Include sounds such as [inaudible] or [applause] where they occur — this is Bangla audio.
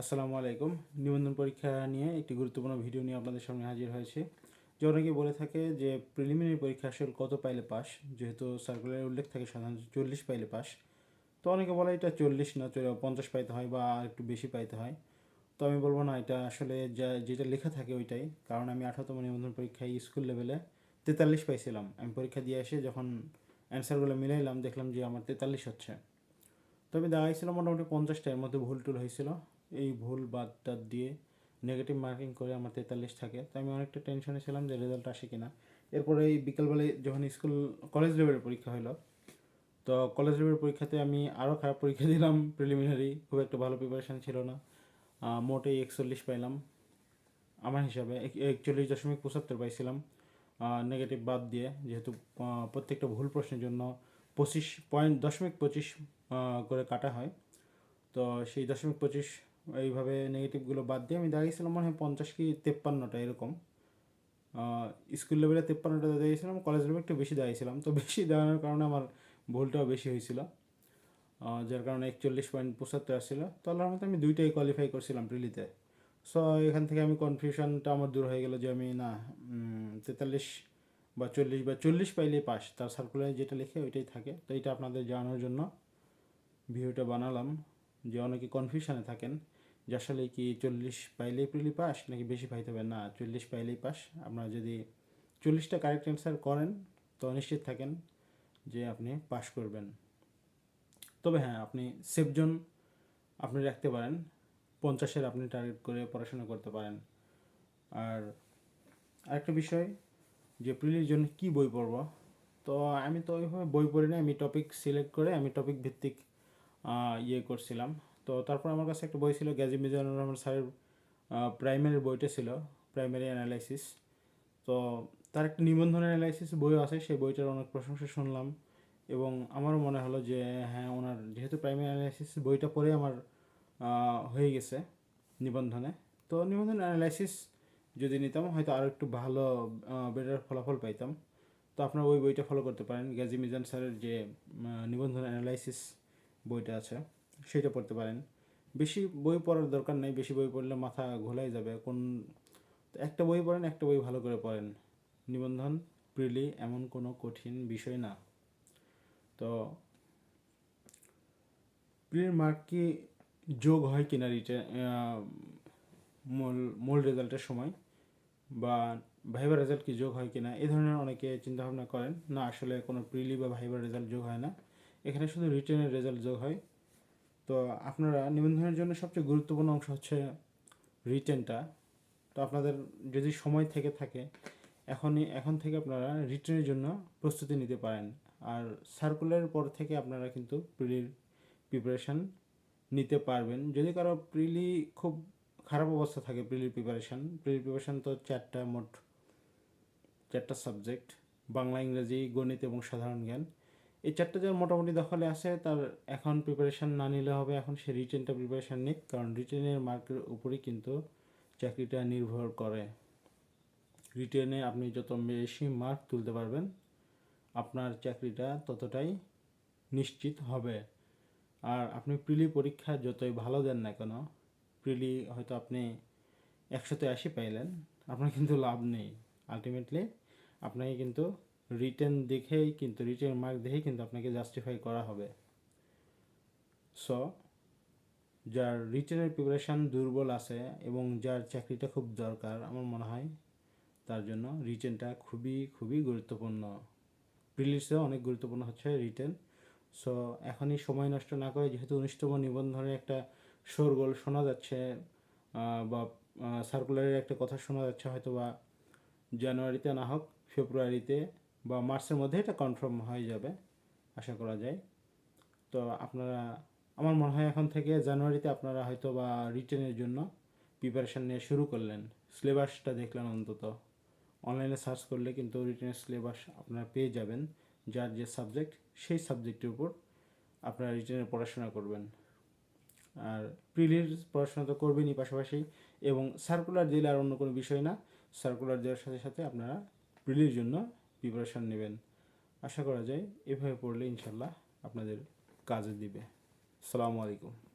আসসালামু আলাইকুম। নিবন্ধন পরীক্ষা নিয়ে একটি গুরুত্বপূর্ণ ভিডিও নিয়ে আপনাদের সামনে হাজির হয়েছে। যে অনেকে বলে থাকে যে, প্রিলিমিনারি পরীক্ষা আসলে কত পাইলে পাস? যেহেতু সার্কুলারে উল্লেখ থাকে, সাধারণত চল্লিশ পাইলে পাস। তো অনেকে বলে এটা চল্লিশ না পঞ্চাশ পাইতে হয় বা একটু বেশি পাইতে হয়। তো আমি বলব না, এটা আসলে যা, যেটা লেখা থাকে ওইটাই। কারণ আমি আঠারোতম নিবন্ধন পরীক্ষায় স্কুল লেভেলে তেতাল্লিশ পাইছিলাম। আমি পরীক্ষা দিয়ে এসে যখন অ্যান্সারগুলো মিলাইলাম, দেখলাম যে আমার তেতাল্লিশ হচ্ছে। তবে দেখা গেছিল মোটামুটি পঞ্চাশটা, এর মধ্যে ভুল টুল হয়েছিল। এই ভুল বাদ টাদ দিয়ে নেগেটিভ মার্কিং করে আমার তেতাল্লিশ থাকে। তো আমি অনেকটা টেনশনে ছিলাম যে রেজাল্ট আসে কিনা। এরপরে এই বিকালবেলায় যখন স্কুল কলেজ লেভেলের পরীক্ষা হলো তো কলেজ লেভেলের পরীক্ষাতে আমি আরও খারাপ পরীক্ষা [laughs] দিলাম প্রিলিমিনারি খুব একটা ভালো প্রিপারেশান ছিল না। মোটেই একচল্লিশ পাইলাম। আমার হিসাবে এক- একচল্লিশ দশমিক পঁচাত্তর পাইছিলাম। নেগেটিভ বাদ দিয়ে, যেহেতু প্রত্যেকটা ভুল প্রশ্নের জন্য পঁচিশ পয়েন্ট দশমিক পঁচিশ করে কাটা হয়। তো সেই দশমিক পঁচিশ এইভাবে নেগেটিভগুলো বাদ দিয়ে, আমি দাঁড়িয়েছিলাম মনে হয় পঞ্চাশ কি তেপ্পান্নটা এরকম। স্কুল লেভেলে তেপ্পান্নটা দাঁড়িয়েছিলাম কলেজ লেভেলে একটু বেশি দাঁড়িয়েছিলাম তো বেশি দাঁড়ানোর কারণে আমার ভুলটাও বেশি হয়েছিল। যার কারণে একচল্লিশ পয়েন্ট পঁচাত্তর আসছিল। তো আল্লাহর মতো আমি দুইটাই কোয়ালিফাই করছিলাম প্রিলিতে সো এখান থেকে আমি কনফিউশনটা আমার দূর হয়ে গেল যে আমি না তেতাল্লিশ বা চল্লিশ বা চল্লিশ পাইলেই পাস। তার সার্কুলারে যেটা লেখে ওইটাই থাকে। তো এটা আপনাদের জানানোর জন্য ভিডিওটা বানালাম, যে অনেকে কনফিউশনে থাকেন। যে আসলে কি চল্লিশ পাইলেই প্রিলি পাস নাকি বেশি পাইতে হবে? না, চল্লিশ পাইলেই পাস। আপনারা যদি চল্লিশটা কারেক্ট অ্যান্সার করেন, তো নিশ্চিত থাকেন যে আপনি পাস করবেন। তবে হ্যাঁ আপনি সেফ জোন আপনি রাখতে পারেন। পঞ্চাশের আপনি টার্গেট করে পড়াশোনা করতে পারেন। আর আরেকটা বিষয়, যে প্রিলির জন্য কি বই পড়ব? তো আমি তো ওইভাবে বই পড়ি না আমি টপিক সিলেক্ট করে আমি টপিক ভিত্তিক ইয়ে করছিলাম। তো তারপর আমার কাছে একটা বই ছিল গাজী মিজানুর রহমান স্যারের প্রাইমারি বইটা ছিল প্রাইমারি অ্যানালাইসিস তো তার একটা নিবন্ধন অ্যানালাইসিস বইও আছে, সেই বইটার অনেক প্রশংসা শুনলাম এবং আমারও মনে হলো যে হ্যাঁ ওনার যেহেতু প্রাইমারি অ্যানালাইসিস বইটা পড়ে আমার হয়ে গেছে নিবন্ধনে। তো নিবন্ধন অ্যানালাইসিস যদি নিতাম, হয়তো আরও একটু ভালো বেটার ফলাফল পাইতাম। তো আপনারা ওই বইটা ফলো করতে পারেন, গাজী মিজান স্যারের যে নিবন্ধন অ্যানালাইসিস বইটা আছে। সেটা পড়তে পারেন। বেশি বই পড়ার দরকার নেই, বেশি বই পড়লে মাথা ঘোলাই যাবে। কোন একটা বই পড়েন, একটা বই ভালো করে পড়েন। নিবন্ধন প্রিলি এমন কোনো কঠিন বিষয় না। তো প্রিলির মার্ক, কি যোগ হয় কিনা রিটার্ন মূল মূল রেজাল্টের সময়? বা ভাইবার রেজাল্ট কি যোগ হয় কিনা? এই ধরনের অনেকে চিন্তাভাবনা করেন। না, আসলে কোনো প্রিলি বা ভাইবার রেজাল্ট যোগ হয় না। এখানে শুধু রিটেনের রেজাল্ট যোগ হয়। তো আপনারা নিবন্ধনের জন্য সবচেয়ে গুরুত্বপূর্ণ অংশ হচ্ছে রিটেনটা তো আপনাদের যদি সময় থেকে থাকে, এখনই, এখন থেকে আপনারা রিটেনের জন্য প্রস্তুতি নিতে পারেন। আর সার্কুলারের পর থেকে আপনারা কিন্তু প্রিলির প্রিপারেশান নিতে পারবেন। যদি কারও প্রিলি খুব খারাপ অবস্থা থাকে প্রিলির প্রিপারেশান প্রিলির প্রিপারেশান তো চারটা মোট, চারটা সাবজেক্ট বাংলা, ইংরেজি, গণিত এবং সাধারণ জ্ঞান। এই চারটা যার মোটামুটি দখলে আছে, তার এখন প্রিপারেশান না নিলে হবে, এখন সে রিটেনটা প্রিপারেশান নিক, কারণ রিটেনের মার্কের উপরেই কিন্তু চাকরিটা নির্ভর করে। রিটেনে আপনি যত বেশি মার্ক তুলতে পারবেন, আপনার চাকরিটা ততটাই নিশ্চিত হবে। আর আপনি প্রিলি পরীক্ষা যতই ভালো দেন না কেন, প্রিলি হয়তো আপনি একশোতে আশি পাইলেন, আপনার কিন্তু লাভ নেই। আলটিমেটলি আপনাকে কিন্তু রিটেন দেখেই কিন্তু রিটেন মার্ক দেখেই কিন্তু আপনাকে জাস্টিফাই করা হবে। সো যার রিটেনের প্রিপারেশান দুর্বল আছে এবং যার চাকরিটা খুব দরকার, আমার মনে হয় তার জন্য রিটেনটা খুবই খুবই গুরুত্বপূর্ণ। প্রিলিসেও অনেক গুরুত্বপূর্ণ হচ্ছে রিটেন সো এখনই সময় নষ্ট না করে যেহেতু উনিশতম নিবন্ধনের একটা শোরগোল শোনা যাচ্ছে বা সার্কুলারের একটা কথা শোনা যাচ্ছে হয়তো বা জানুয়ারিতে না হোক, ফেব্রুয়ারিতে। বা মার্চের মধ্যে এটা কনফার্ম হয়ে যাবে, আশা করা যায়। তো আপনারা, আমার মনে হয় এখন থেকে জানুয়ারিতে আপনারা হয়তো বা রিটেনের জন্য প্রিপারেশান নিয়ে শুরু করলেন। সিলেবাসটা দেখলেন অন্তত। অনলাইনে সার্চ করলে কিন্তু রিটেনের সিলেবাস আপনারা পেয়ে যাবেন। যার যে সাবজেক্ট সেই সাবজেক্টের উপর আপনারা রিটেনের পড়াশোনা করবেন। আর প্রিলির পড়াশোনা তো করবেনই পাশাপাশি এবং সার্কুলার দিলে আর অন্য কোনো বিষয় না। সার্কুলার দেওয়ার সাথে সাথে আপনারা প্রিলির জন্য প্রিপারেশান নেবেন। আশা করা যায় এভাবে পড়লে ইনশাল্লাহ আপনাদের কাজে দিবে। সালামু আলাইকুম।